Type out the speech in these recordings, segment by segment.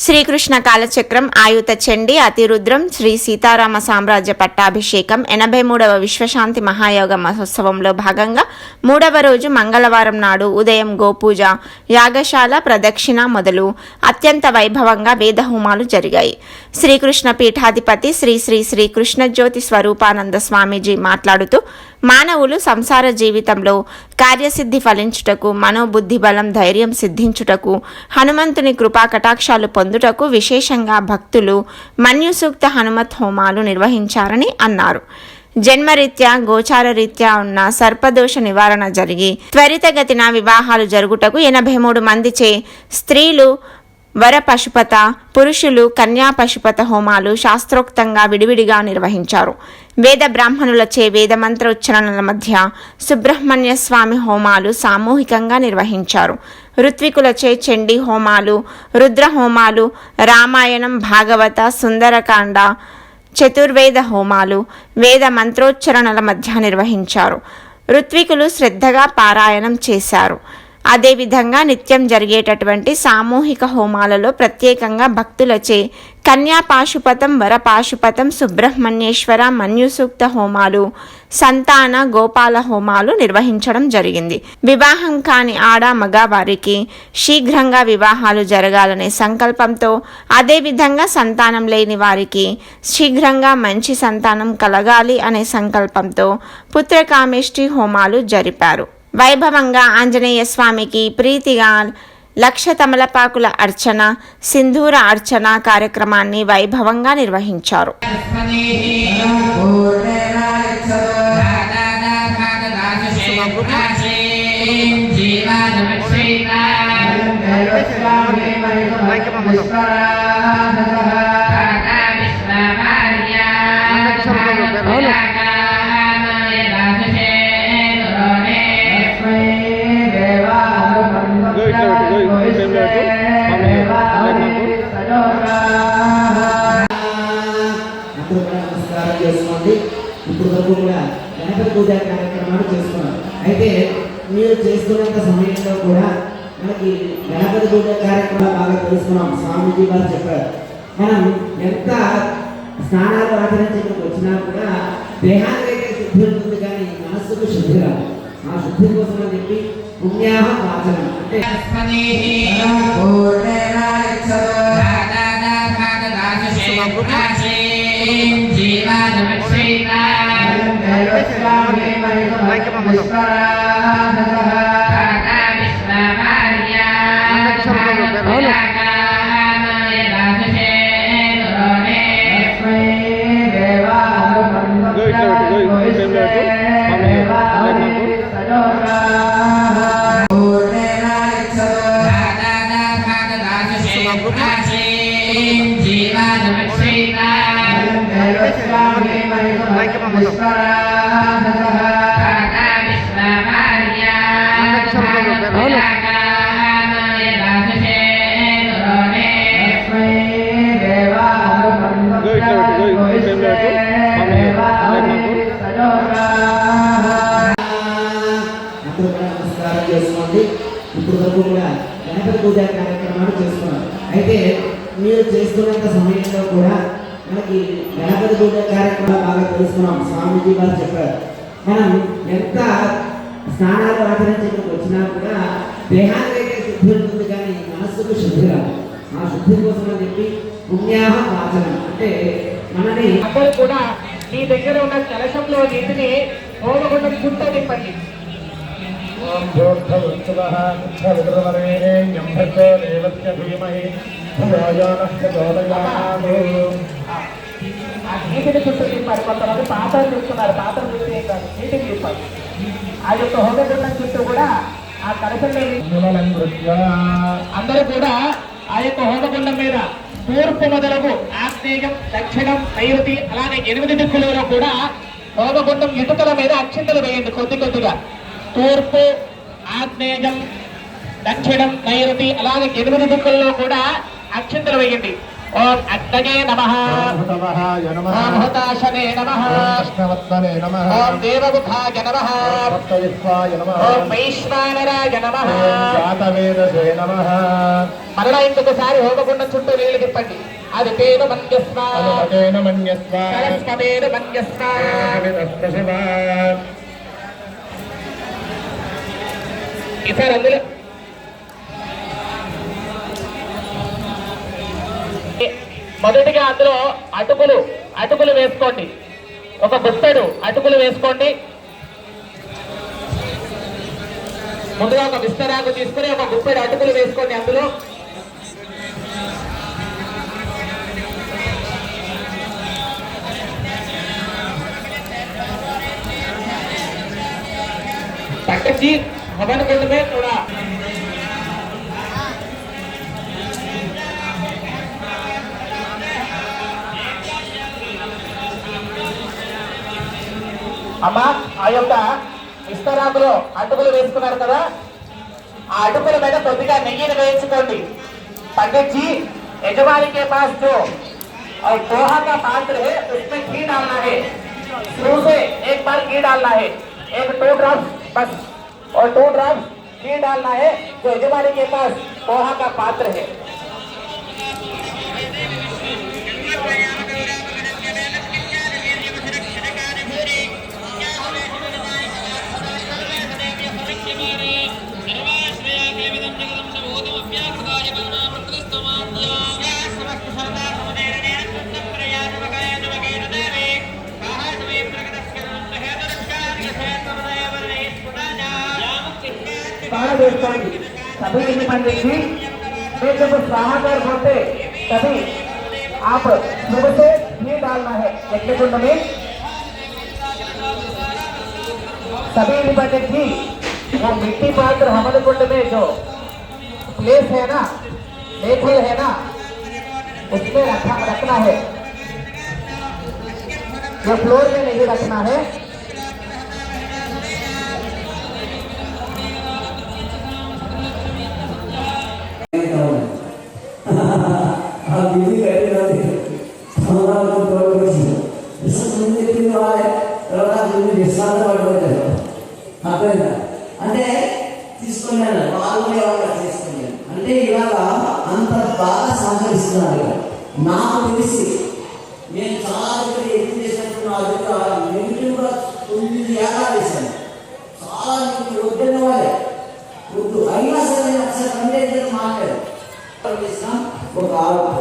శ్రీకృష్ణ కాలచక్రం ఆయుత చండి అతిరుద్రం శ్రీ సీతారామ సామ్రాజ్య పట్టాభిషేకం ఎనభై మూడవ విశ్వశాంతి మహాయోగ మహోత్సవంలో భాగంగా మూడవ రోజు మంగళవారం నాడు ఉదయం గోపూజ యాగశాల ప్రదక్షిణ మొదలు అత్యంత వైభవంగా వేదహోమాలు జరిగాయి. శ్రీకృష్ణ పీఠాధిపతి శ్రీ శ్రీ శ్రీ కృష్ణజ్యోతి స్వరూపానంద స్వామీజీ మాట్లాడుతూ మానవులు సంసార జీవితంలో కార్యసిద్ధి ఫలించుటకు మనోబుద్ధి బలం ధైర్యం సిద్ధించుటకు హనుమంతుని కృపా కటాక్షాలు పొందుటకు విశేషంగా భక్తులు మన్యుసూక్త హనుమత్ హోమాలు నిర్వహించారని అన్నారు. జన్మరీత్యా గోచార రీత్యా ఉన్న సర్పదోష నివారణ జరిగి త్వరితగతిన వివాహాలు జరుగుటకు ఎనభై మూడు మందిచే స్త్రీలు వర పశుపత పురుషులు కన్యా పశుపత హోమాలు శాస్త్రోక్తంగా విడివిడిగా నిర్వహించారు. వేద బ్రాహ్మణులచే వేదమంత్రోచ్చరణల మధ్య సుబ్రహ్మణ్య స్వామి హోమాలు సామూహికంగా నిర్వహించారు. ఋత్వికులచే చండీ హోమాలు రుద్ర హోమాలు రామాయణం భాగవత సుందరకాండ చతుర్వేద హోమాలు వేద మంత్రోచ్చరణల మధ్య నిర్వహించారు. ఋత్వికులు శ్రద్ధగా పారాయణం చేశారు. అదేవిధంగా నిత్యం జరిగేటటువంటి సామూహిక హోమాలలో ప్రత్యేకంగా భక్తులచే కన్యా పాశుపతం వర పాశుపతం సుబ్రహ్మణ్యేశ్వర మన్యుసూక్త హోమాలు సంతాన గోపాల హోమాలు నిర్వహించడం జరిగింది. వివాహం కాని ఆడ మగవారికి శీఘ్రంగా వివాహాలు జరగాలనే సంకల్పంతో అదేవిధంగా సంతానం లేని వారికి శీఘ్రంగా మంచి సంతానం కలగాలి అనే సంకల్పంతో పుత్రకామేష్టి హోమాలు జరిపారు. వైభవంగా ఆంజనేయ స్వామికి ప్రీతిగా లక్ష తమలపాకుల అర్చన సింధూర అర్చన కార్యక్రమాన్ని వైభవంగా నిర్వహించారు. గో సమయంలో కూడా మనకి గణపతి పూజ కార్యక్రమాలు బాగా తెలుసుకున్నాం స్వామీజీ గారు చెప్పారు. మనం ఎంత స్నానాలు ఆచరించడానికి వచ్చినా కూడా దేహానికి అయితే శుద్ధి ఉంటుంది కానీ మనస్సుకు శుద్ధి రాదు. ఆ శుద్ధి కోసం అని చెప్పి పుణ్యాహ వాచనం. అంటే నమస్కారం చేసుకోండి. ఇప్పుడు వరకు కూడా గణపతి పూజ కార్యక్రమాలు చేసుకున్నాం అయితే మీరు చేసుకున్నంత సమయంలో కూడా మనకి గణపతి పూజ కార్యక్రమాలు బాగా తెలుసుకున్నాం. స్వామీజీ వారు చెప్పారు. మనం ఎంత స్నానాలు ఆచరించడానికి వచ్చినా కూడా దేహానికి అయితే శుద్ధి ఉంటుంది కానీ మనస్సుకు శుద్ధి రాదు. ఆ శుద్ధి కోసం అని చెప్పి పుణ్యాహ వాచనం అంటే మనని అందరూ కూడా మీ దగ్గర ఉన్న కలశంలో నీటిని హోమగుండం చుట్టూ నింపండి దేవస్య ధీమహి ఆ నీటిని చుట్టూ నింపాలి కొంతమంది పాత్రలు చూస్తున్నారు. పాత్రలు చూస్తే కాదు నీటిని ఆ యొక్క హోమగుండం చుట్టూ కూడా ఆ కలశంలో అందరూ కూడా ఆ యొక్క హోమగుండం మీద తూర్పు మొదలకు ఆగ్నేయం దక్షిణం నైరుతి అలాగే ఎనిమిది దిక్కులలో కూడా హోమగుండం ఇటుకల మీద అక్షింతలు వేయండి కొద్ది కొద్దిగా. తూర్పు ఆగ్నేయం దక్షిణం నైరుతి అలాగే ఎనిమిది దిక్కుల్లో కూడా అక్షింతలు వేయండి. ఓం అగ్నగే నమ. ఓం హుతవహాయ నమః. ఓం హుతాశనే నమ. ఓం కృష్ణవత్సనే నమః. ఓం దేవముఖాయ నమ. సప్తవిశ్వాయ నమః. ఓం వైశ్వానరాయ నమ. ఓం జాతవేదసే నమః. మరలా ఇంకొకసారి హోమగుండం చుట్టూ నీళ్ళు తిప్పండి. అది పేరు మన్యస్వ అనుమతేన మన్యస్వ ఈసారి అందులో మొదటిగా అందులో అటుకులు అటుకులు వేసుకోండి. ఒక బుత్తడు అటుకులు వేసుకోండి. ముందుగా ఒక విస్తరాకు తీసుకుని ఒక గుప్పెడు అటుకులు వేసుకోండి అందులో. పక్కకి हवन कुंड में थोड़ा అమ్మా ఆ యొక్క విస్తరాకులో అటుకులు వేసుకున్నారు కదా ఆ అటుకుల మీద కొద్దిగా నెయ్యిని వేయించుకోండి पंडित जी यजमानी के पास जो और पोहा का पात्र है उसमें घी डालना है शुरू से एक बार घी डालना है एक टू ड्रॉप बस और टू ड्रॉप घी डालना है जो यजमानी के पास पोहा का पात्र है। करेंगे तभी इन पंडित फिर जब स्वाहाकार होते तभी आप शुरू से घी डालना है यज्ञ कुंड में तभी इन पंडित जी वो मिट्टी पात्र हवन कुंड में जो प्लेस है ना लेखल है ना उसमें रखा रखना है जो फ्लोर में नहीं रखना है తీసుకున్నాను వాళ్ళు అంటే ఇవాళ అంత బాగా సహకరిస్తున్నారు. నాకు తెలిసి నేను చాలా దగ్గర ఏం చేసినప్పుడు నా దగ్గర నెగిటివ్గా తొమ్మిది ఏడాది వేశాను. చాలా మీకు వద్దన్న వాళ్ళే. వద్దు అయినా సరే నేను ఒకసారి రెండే ఇద్దరు మాట్లాడారు ఒక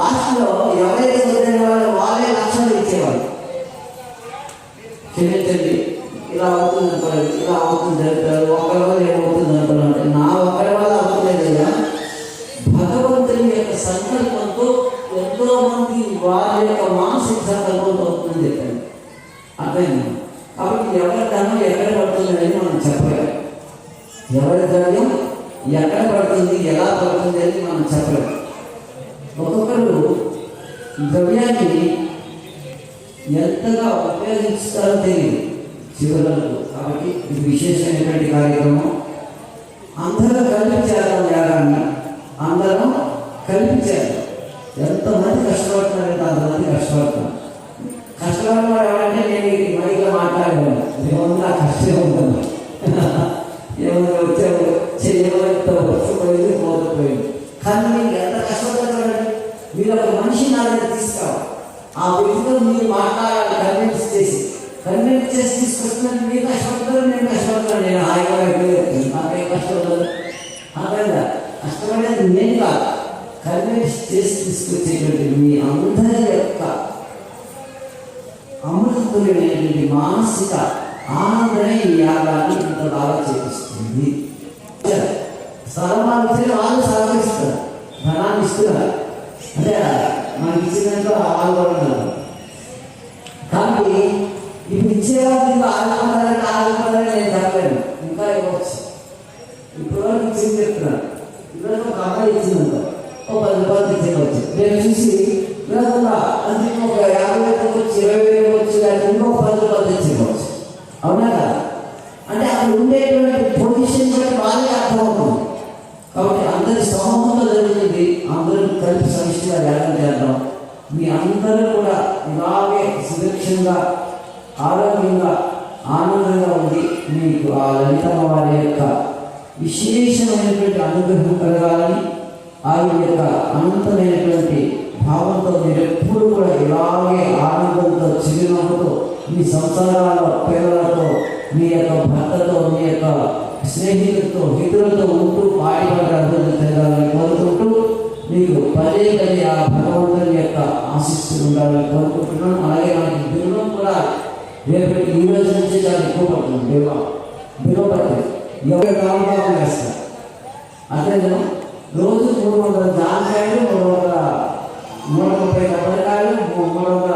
రాష్ట్రంలో ఎవరైతే వదిలిన వాళ్ళు వాళ్ళే లక్షలు ఇచ్చేవాళ్ళు. క్షమించండి ఇలా అవుతుంది ఇలా అవుతుంది జరుగుతారు ఒకరి వల్ల విశేషమైనటువంటి కార్యక్రమం. అందరూ కల్పించారు యాగాన్ని. అందరం కల్పించారు. చేద్దాం ఎంతమంది కష్టపడుతున్నారంటే అంతమంది కష్టపడుతున్నారు. కష్టపడినవాడు ఎవరంటే నేను ఈ మైలో మాట్లాడేవాడు ఏమన్నా కష్టం ఉంటుంది? ఏమన్నా వచ్చావు చేయమంతా వచ్చిపోయింది పోకపోయింది కానీ మీరు ఎంత కష్టపడుతున్నారండి మీరు ఒక మనిషి నా దగ్గర తీసుకురావాలి ఆ వ్యక్తితో మీరు మాట్లాడాలి కన్విన్స్ చేసి. కన్విన్స్ చేసి తీసుకొస్తున్నాను మానసిక ఆనందమే ఈ యాగాన్ని ఇంత బాగా చేపిస్తుంది. సర్వాలు ఇస్తే వాళ్ళు సహకరిస్తారు. ధనాన్ని ఇస్తున్నారు. అంటే మనకి ఇచ్చినంత వాళ్ళు కూడా కాబట్టి ఇప్పుడు ఇచ్చేవాళ్ళు ఇంకా ఆగిపోతారని ఆగిపోతారని నేను చెప్పలేను. ఇంకా ఇవ్వచ్చు. ఇప్పుడు వరకు ఇచ్చింది చెప్తున్నాను ఇప్పుడు ఒక అమ్మాయి ఇచ్చిందంట ఒక పది రూపాయలు ఇచ్చేవచ్చు నేను చూసి లేకుండా అందుకు ఒక యాభై వేలు వచ్చి ఇరవై వేలు వచ్చి లేకపోతే ఇంకొక పది రూపాయలు తెచ్చేవచ్చు అవునా కదా అంటే అక్కడ ఉండేటువంటి పొజిషన్ కూడా బాగా అర్థమవుతుంది కాబట్టి అందరి సమూహంలో జరిగింది అందరూ కలిపి సమిష్టిగా వేగం చేద్దాం మీ అందరూ కూడా ఇలాగే సురక్షంగా ఆరోగ్యంగా ఆనందంగా ఉంది మీకు ఆ లలితమ్మ వారి యొక్క విశేషమైనటువంటి అనుగ్రహం కలగాలని ఆయన యొక్క అనంతమైనటువంటి భావంతో మీరు ఎప్పుడు కూడా ఇలాగే ఆనందంతో చిరునవ్వుతో మీ సంసారాల పిల్లలతో మీ యొక్క భర్తతో మీ యొక్క స్నేహితులతో మిత్రులతో ఉంటూ పాడి పాట అభివృద్ధి చెందాలని కోరుకుంటూ మీకు పదే పదే ఆ భగవంతుని యొక్క ఆశిస్తూ ఉండాలని కోరుకుంటున్నాను. అలాగే మనకి బిల్వం కూడా రేపటి ఈ రోజు నుంచి చాలా ఎక్కువ పడుతుంది బిల్వం బిల్వం పడుతుంది ఎవరు కావాలి వేస్తారు. అదే రోజు మూడు వందల జామకాయలు మూడు వందల నూట ముప్పై కొబ్బరికాయలు మూడు వందల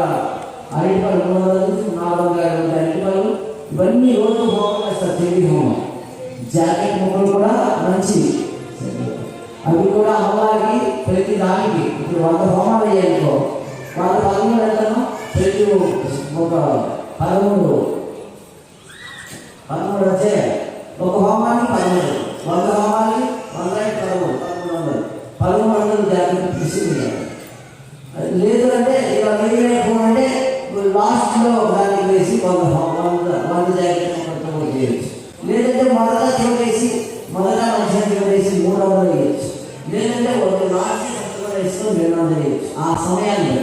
అరటిపళ్ళు మూడు వందల నుంచి నాలుగు వందల యాభై మంది అరటిపళ్ళు ఇవన్నీ రోజు హోమం చేస్తారు చెవి హోమం. జాకెట్ ముక్కలు కూడా మంచివి అవి కూడా అమ్మవారికి ప్రతి దానికి. ఇప్పుడు వంద హోమాలు అయ్యాయనుకో వంద పదమూడు వెళ్తాను ప్రతి ఒక పదమూడు. పదమూడు వచ్చే ఒక హోమానికి పదమూడు వంద హోమానికి వంద ఐదు పదమూడు పదమూడు వందలు పదమూడు వందలు జాగ్రత్త తీసుకుని లేదు అంటే ఇక అంటే లాస్ట్లో దానికి వేసి వంద హోమం వంద వంద జాగ్రత్త చేయొచ్చు. లేదంటే మొదట చూడేసి మొదట మధ్యాహ్నం వేసి మూడు వందలు వేయచ్చు లేదంటే ఒక లాస్ట్ వేసుకొని రెండు వందలు వేయచ్చు ఆ సమయాన్ని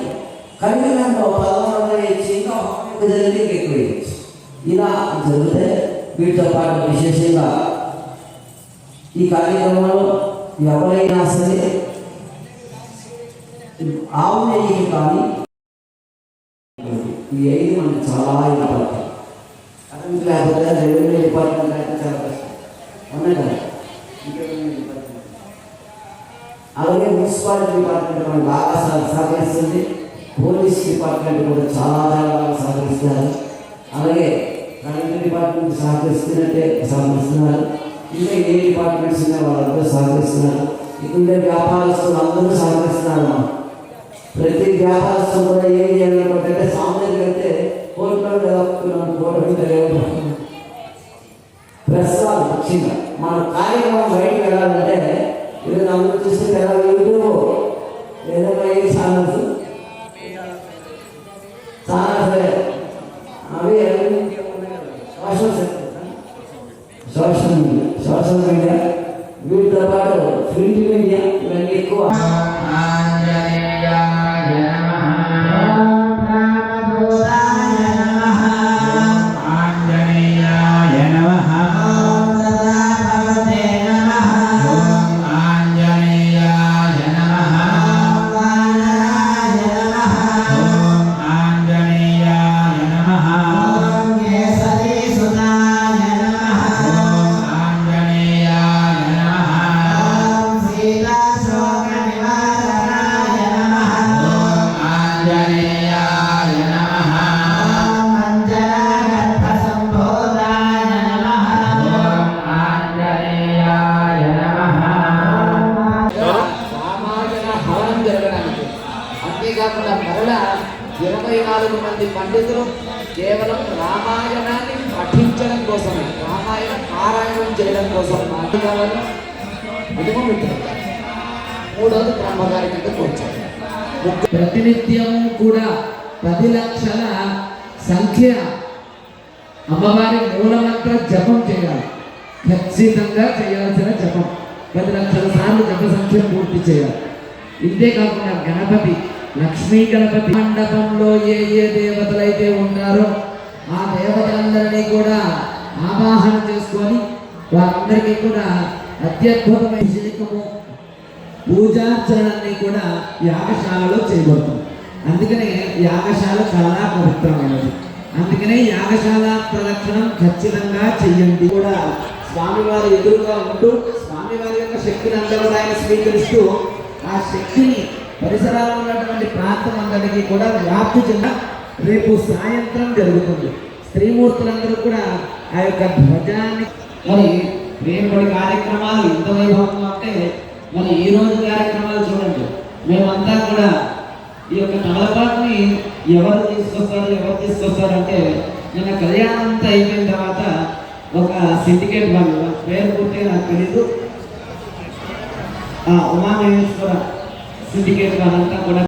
కలిగినంత పదమూడు వందలు వేయచ్చు ఇంకా హోమం జరిగితే ఎక్కువ వేయచ్చు ఇలా జరిగితే వీటితో పాటు విశేషంగా ఈ కార్యక్రమంలో ఎవరైనా సరే ఆవు నెయ్యి కానీ ఈ ఐదు మనకు చాలా ఇంపార్టెంట్ అతనికి లేకపోతే రెవెన్యూ డిపార్ట్మెంట్ అయితే చాలా కష్టం. ఉన్నాయి కదా? అలాగే మున్సిపాలిటీ డిపార్ట్మెంట్ మనం బాగా సహకరిస్తుంది. పోలీస్ డిపార్ట్మెంట్ కూడా చాలా బాగా సహకరిస్తారు అలాగే రెవెన్యూ డిపార్ట్మెంట్ సహకరిస్తున్నట్టే సహకరిస్తున్నారు. ఇంకా ఏ డిపార్ట్మెంట్స్ ఉన్నాయి వాళ్ళందరూ సహకరిస్తున్నారు. ఇక్కడ వ్యాపారస్తులు అందరూ సహకరిస్తున్నారు. మనం ప్రతి వ్యాపారస్తులు ఏం చేయాలనుకుంటే సామాన్యులు అంటే కోర్టులో కోర్టు మీద ప్రెస్ మన కార్యక్రమం బయటకు వెళ్ళాలంటే ఇది అందరూ చూస్తే ఎలా యూట్యూబ్ ఏదైనా ఏ ఛానల్స్ ఛానల్స్ అవి social social media. Social media. వీటితో పాటు ప్రింట్ మీడియా ఇవన్నీ ఎక్కువ. మినిమం మిత్రులు మూడోది బ్రహ్మగారి కిందకు వచ్చారు ప్రతినిత్యం కూడా పది లక్షల సంఖ్య అమ్మవారి మూలమంత్ర జపం చేయాలి. ఖచ్చితంగా చేయాల్సిన జపం. పది లక్షల సార్లు జప సంఖ్య పూర్తి చేయాలి. ఇంతే కాకుండా గణపతి లక్ష్మీ గణపతి మండపంలో ఏ ఏ దేవతలైతే ఉన్నారో ఆ దేవతలందరినీ కూడా ఆవాహన చేసుకొని వారందరికీ కూడా అత్యద్భుతమైన అభిషేకము పూజార్చనలన్నీ కూడా యాగశాలలో చేయబడుతుంది అందుకనే యాగశాల చాలా పవిత్రమైనది. అందుకనే యాగశాల ప్రదక్షిణం ఖచ్చితంగా చెయ్యండి కూడా స్వామివారి ఎదురుగా ఉంటూ స్వామివారి యొక్క శక్తిని అందరూ కూడా ఆయన స్వీకరిస్తూ ఆ శక్తిని పరిసరాల్లో ఉన్నటువంటి ప్రాంతం అందరికీ కూడా వ్యాప్తి చెంద రేపు సాయంత్రం జరుగుతుంది. స్త్రీమూర్తులందరూ కూడా ఆ యొక్క ధ్వజాన్ని మరి రేపటి కార్యక్రమాలు ఇంత వైభవంగా అంటే మన ఈ రోజు కార్యక్రమాలు చూడండి. మేమంతా కూడా ఈ యొక్క తమలపాకుని ఎవరు తీసుకొస్తారు ఎవరు తీసుకొస్తారు అంటే నిన్న కళ్యాణం అంతా అయిపోయిన తర్వాత ఒక సిండికేట్ వాళ్ళు పేరు పూర్తిగా నాకు తెలీదు. ఆ ఉమామహేశ్వర సిండికేట్ వాళ్ళంతా కూడా